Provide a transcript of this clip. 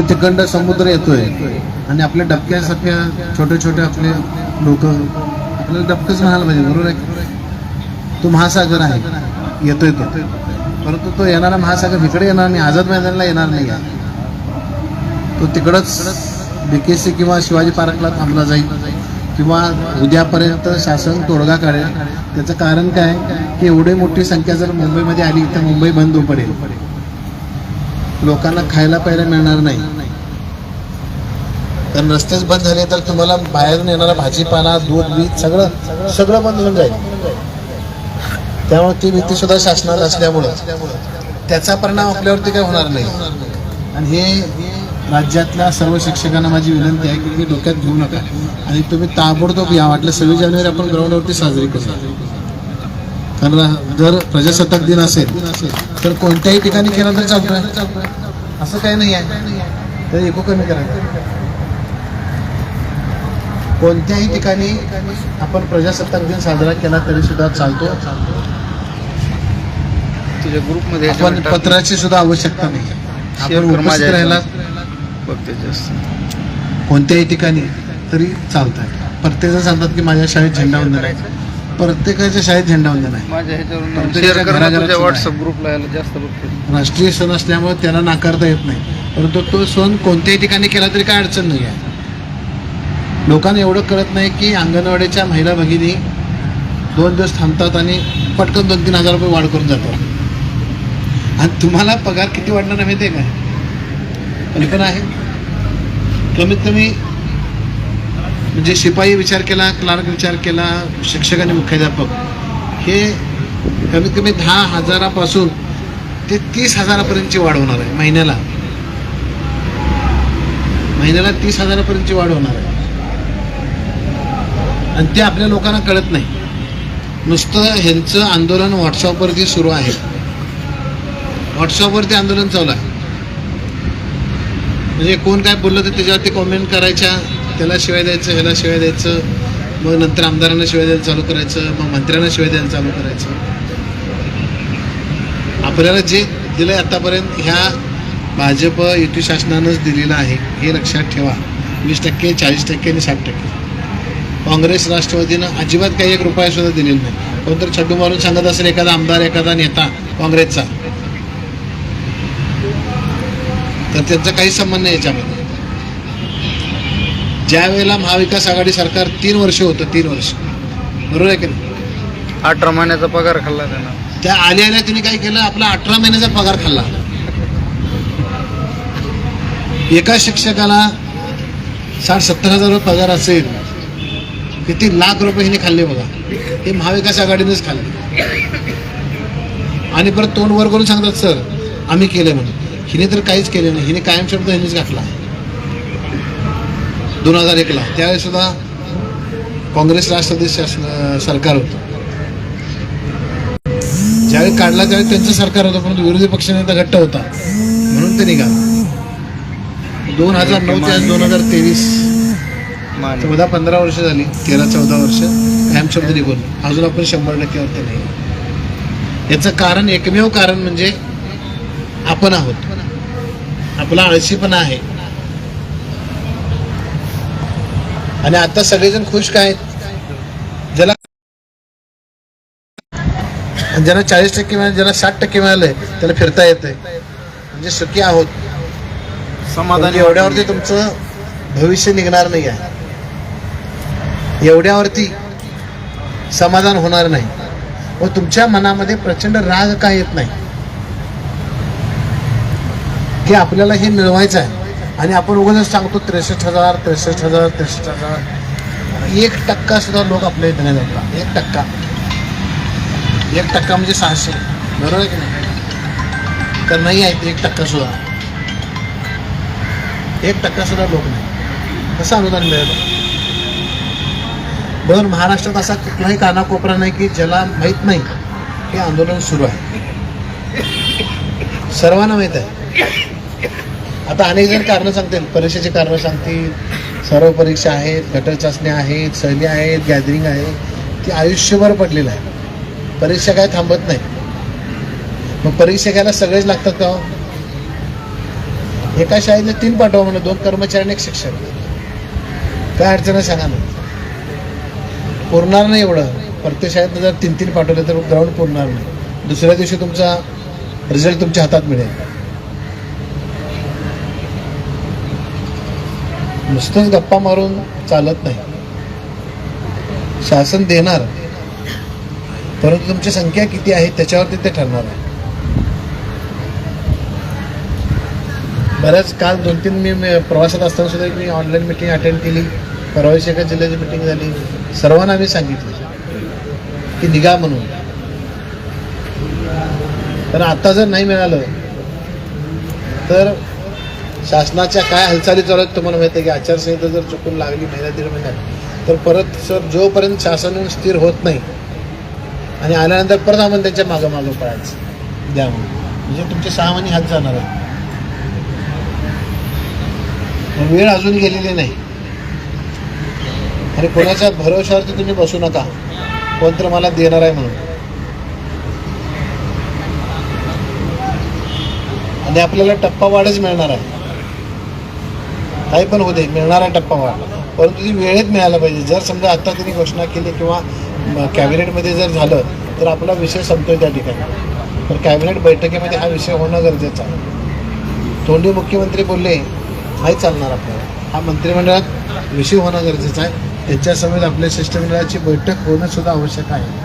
तो तिकडं समुद्र येतोय. आणि आपल्या डबक्यासारख्या छोटे छोटे आपले लोक आपल्याला डबकंच म्हणायला पाहिजे बरोबर आहे? तो महासागर आहे. येतोय तो. परंतु तो येणारा महासागर इकडे येणार नाही आझाद मैदानाला येणार नाही. आहे तो तिकडंच बीकेसी किंवा शिवाजी पार्कला थांबला जाईल. किंवा उद्यापर्यंत शासन तोडगा काढेल. त्याचं कारण काय? की एवढी मोठी संख्या जर मुंबईमध्ये आली तर मुंबई बंद पडेल. लोकांना खायला प्यायला मिळणार नाही. तर रस्तेच बंद झाले तर तुम्हाला बाहेरून येणारा भाजीपाला दूध बीज सगळं सगळं बंद होऊन जाईल. त्यामुळे ती भीती सुद्धा शासनात असल्यामुळं. त्याचा परिणाम आपल्यावरती काय होणार नाही. आणि हे राज्यातल्या सर्व शिक्षकांना माझी विनंती आहे की तुम्ही डोक्यात घेऊ नका. आणि तुम्ही ताबडतोब या. वाटलं सव्वीस जानेवारी आपण ग्राउंडवरती साजरी करू कारण जर प्रजासत्ताक दिन असेल तर कोणत्याही ठिकाणी केला तरी चालतोय. असं काही नाही आहे. तर एकू कमी करायचं. कोणत्याही ठिकाणी आपण प्रजासत्ताक दिन साजरा केला तरी सुद्धा चालतो. तुझ्या ग्रुपमध्ये आपण पत्राची सुद्धा आवश्यकता नाही. आपण उपस्थित राहिला कोणत्याही ठिकाणी तरी चालत आहे प्रत्येकजण सांगतात की माझ्या शाळेत झेंडावंदन आहे. प्रत्येकाच्या शाळेत झेंडावंदन आहे. व्हॉट्सअप ग्रुपला जास्त राष्ट्रीय सण असल्यामुळे त्याला नाकारता येत नाही. परंतु तो सण कोणत्याही ठिकाणी केला तरी काय अडचण नाही आहे. लोकांना एवढं कळत नाही की अंगणवाडीच्या महिला भगिनी दोन दिवस थांबतात आणि पटकन दोन तीन हजार रुपये वाढ करून जातात. आणि तुम्हाला पगार किती वाढणार आहे माहिती आहे काय कल्पना आहे. कमीत कमी म्हणजे शिपाई विचार केला क्लार्क विचार केला शिक्षक आणि मुख्याध्यापक हे कमीत कमी दहा हजारापासून ते तीस हजारापर्यंतची वाढ होणार आहे महिन्याला. महिन्याला तीस हजारापर्यंतची वाढ होणार आहे. आणि ते आपल्या लोकांना कळत नाही. नुसतं ह्यांचं आंदोलन व्हॉट्सअपवरती सुरू आहे. व्हॉट्सअपवरती आंदोलन चालू आहे. म्हणजे कोण काय बोललं तर त्याच्यावरती कॉमेंट करायच्या त्याला शिवाय द्यायचं ह्याला शिवाय द्यायचं मग नंतर आमदारांना शिवाय द्यायला चालू करायचं मग मंत्र्यांना शिवाय द्यायला चालू करायचं. आपल्याला जे दिलं आहे आतापर्यंत ह्या भाजप युती शासनानंच दिलेलं आहे हे लक्षात ठेवा. वीस टक्के चाळीस टक्के आणि साठ टक्के. काँग्रेस राष्ट्रवादीनं अजिबात काही एक रुपया सुद्धा दिलेला नाही. कोणतरी छड्डू मारून सांगत असेल एखादा आमदार एखादा नेता काँग्रेसचा. तर त्यांचा काही संबंध नाही याच्यामध्ये. ज्या वेळेला महाविकास आघाडी सरकार तीन वर्ष होतं तीन वर्ष. बरोबर आहे की नाही? अठरा महिन्याचा पगार खाल्ला त्यानं. त्या आल्या आल्या तिने काय केलं? आपला अठरा महिन्याचा पगार खाल्ला. एका शिक्षकाला साठ सत्तर हजार रुपये पगार असेल किती लाख रुपये हिने खाल्ले बघा. हे महाविकास आघाडीनेच खाल्ले. आणि परत तोंड वर करून सांगतात सर आम्ही केले म्हणून. हिने तर काहीच केले नाही. हिने कायम शब्द हिनेच घातला. दोन हजार एकला त्यावेळेस सुद्धा काँग्रेस राष्ट्रवादी शासन सरकार होतं. ज्यावेळी काढला त्यावेळी त्यांचं सरकार होतं परंतु विरोधी पक्षनेता घट्ट होता. म्हणून ते निघाला. दोन हजार नऊ ते दोन हजार तेवीस मान चौदा पंधरा वर्ष झाली. तेरा चौदा वर्ष. कायम शब्द निघून. अजून आपण शंभर टक्क्यावरती नाही. याचं कारण एकमेव कारण म्हणजे आपण आहोत. आपला आळशीपणा आहे. आणि आता सगळेजण खुश काय? आहेत ज्याला ज्याला चाळीस टक्के मिळाले ज्याला साठ टक्के मिळाले त्याला फिरता येते म्हणजे सुखी आहोत. समाधानी एवढ्यावरती तुमचं भविष्य निघणार नाही आहे. एवढ्यावरती समाधान होणार नाही. व तुमच्या मनामध्ये प्रचंड राग का येत नाही? की आपल्याला हे मिळवायचं आहे. आणि आपण उगाच सांगतो त्रेसष्ट हजार त्रेसष्ट हजार त्रेसष्ट हजार. एक टक्का सुद्धा लोक आपल्या इथे नाही जातात एक टक्का. एक टक्का म्हणजे सहाशे. बरोबर आहे की नाही? तर नाही आहेत एक टक्का सुद्धा? एक टक्का सुद्धा लोक नाही. कसं अनुदान मिळालं? बरं महाराष्ट्रात असा कुठलाही कानाकोपरा नाही की ज्याला माहीत नाही हे आंदोलन सुरू आहे. सर्वांना माहीत आहे. आता अनेक जण कारणं सांगतील. परीक्षेची कारणं सांगतील. सर्व परीक्षा आहेत गटर चाचण्या आहेत सहली आहेत गॅदरिंग आहे. ती आयुष्यभर पडलेलं आहे. परीक्षा काय थांबत नाही. मग परीक्षा घ्यायला सगळेच लागतात का हो? एका शाळेने तीन पाठवा म्हणलं दोन कर्मचारी आणि एक शिक्षक. काय अडचण सांगा ना. पुरणार नाही एवढं. प्रत्येक शाळेत जर तीन तीन पाठवले तर ग्राउंड पुरणार नाही. दुसऱ्या दिवशी तुमचा रिझल्ट तुमच्या हातात मिळेल. नुसतंच गप्पा मारून चालत नाही. शासन देणार. परंतु तुमची संख्या किती आहे त्याच्यावरती ते ठरणार आहे. बऱ्याच काल दोन तीन मी प्रवासात असताना सुद्धा मी ऑनलाईन मिटिंग अटेंड केली. परवा एका जिल्ह्याची मिटिंग झाली. सर्वांना आम्ही सांगितलं की निघा म्हणून. पण आता जर नाही मिळालं तर शासनाच्या काय हालचाली चालू आहेत तुम्हाला माहिती आहे की आचारसंहिता जर चुकून लागली महिन्या दीड महिन्यात तर परत सर जोपर्यंत शासन स्थिर होत नाही आणि आल्यानंतर परत आपण त्यांच्या मागं मागं पळायचं. द्या म्हणून. म्हणजे तुमचे सहा महिने हात जाणार आहे वेळ अजून गेलेली नाही. आणि कोणाच्या भरोशावरती तुम्ही बसू नका. कोण तर मला देणार आहे म्हणून. आणि आपल्याला टप्पा वाढच मिळणार आहे. काही पण होते मिळणार आहे टप्पा वाढ. परंतु ती वेळेत मिळायला पाहिजे. जर समजा आत्ता त्यांनी घोषणा केली किंवा कॅबिनेटमध्ये जर झालं तर आपला विषय संपतोय त्या ठिकाणी. तर कॅबिनेट बैठकीमध्ये हा विषय होणं गरजेचं आहे. तोंडी मुख्यमंत्री बोलले नाही चालणार आपल्याला. हा मंत्रिमंडळात विषय होणं गरजेचं आहे. त्याच्यासमोर आपल्या शिष्टमंडळाची बैठक होणं सुद्धा आवश्यक आहे.